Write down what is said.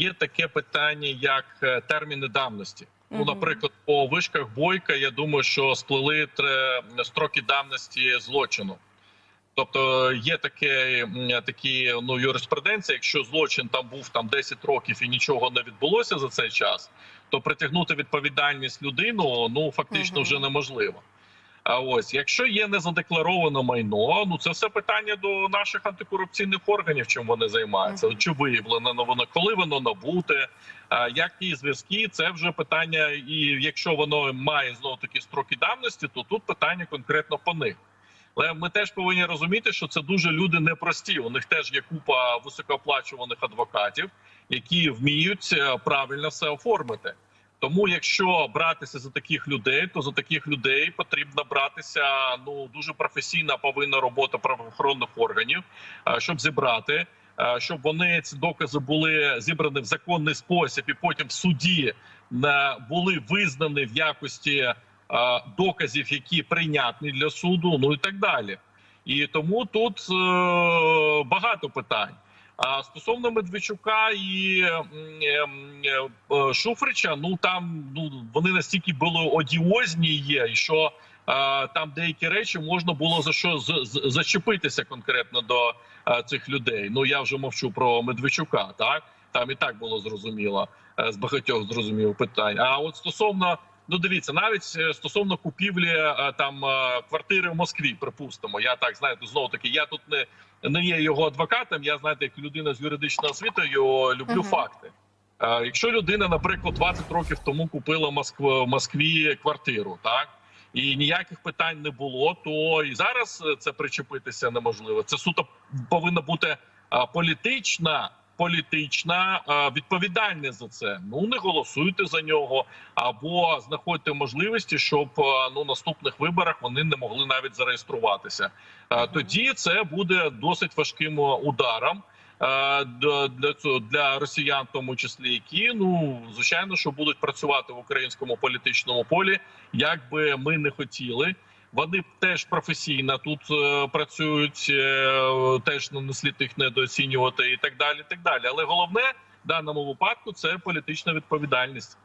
є таке питання, як е, терміни давності. Ну, наприклад, по вишках бойка, я думаю, що сплили строки давності злочину. Тобто є таке такі ну юриспруденція, якщо злочин там був там 10 років і нічого не відбулося за цей час, то притягнути відповідальність людину ну фактично Мгм. вже неможливо. А ось якщо є незадеклароване майно, ну це все питання до наших антикорупційних органів, чим вони займаються. Мгм. Чи виявлено воно, коли воно набуте, а, які зв'язки, це вже питання. І якщо воно має знову такі строки давності, то тут питання конкретно по них. Але ми теж повинні розуміти, що це дуже люди непрості. У них теж є купа високооплачуваних адвокатів, які вміють е, правильно все оформити. Тому, якщо братися за таких людей, то за таких людей потрібно братися. Ну дуже професійна повинна робота правоохоронних органів, е, щоб зібрати, е, щоб вони ці докази були зібрані в законний спосіб, і потім в суді е, були визнані в якості доказів, які прийнятні для суду, ну і так далі. І тому тут багато питань. А стосовно Медведчука і е, Шуфрича, ну там ну вони настільки були одіозні є, що е, там деякі речі можна було за що з- зачепитися конкретно до е, цих людей. Ну я вже мовчу про Медведчука, так там і так було зрозуміло з багатьох зрозуміло питань. А от стосовно Ну, дивіться, навіть е, стосовно купівлі е, там е, квартири в Москві, припустимо, я так знаєте, знову таки, я тут не, не є його адвокатом. Я знаєте, як людина з юридичної освіти, його люблю Мгм. факти. Е, Якщо людина, наприклад, 20 років тому купила Москв... в Москві квартиру, так і ніяких питань не було, то і зараз це причепитися неможливо. Це суто повинна бути політична. Політична е, відповідальність за це. Ну не голосуйте за нього, або знаходьте можливості, щоб е, ну наступних виборах вони не могли навіть зареєструватися. Е, Тоді це буде досить важким ударом для, для цього для росіян, в тому числі, які ну звичайно, що будуть працювати в українському політичному полі, як би ми не хотіли. Вони теж професійно тут е, працюють, е, теж не слід недооцінювати і так далі. і так далі. Але головне в даному випадку це політична відповідальність.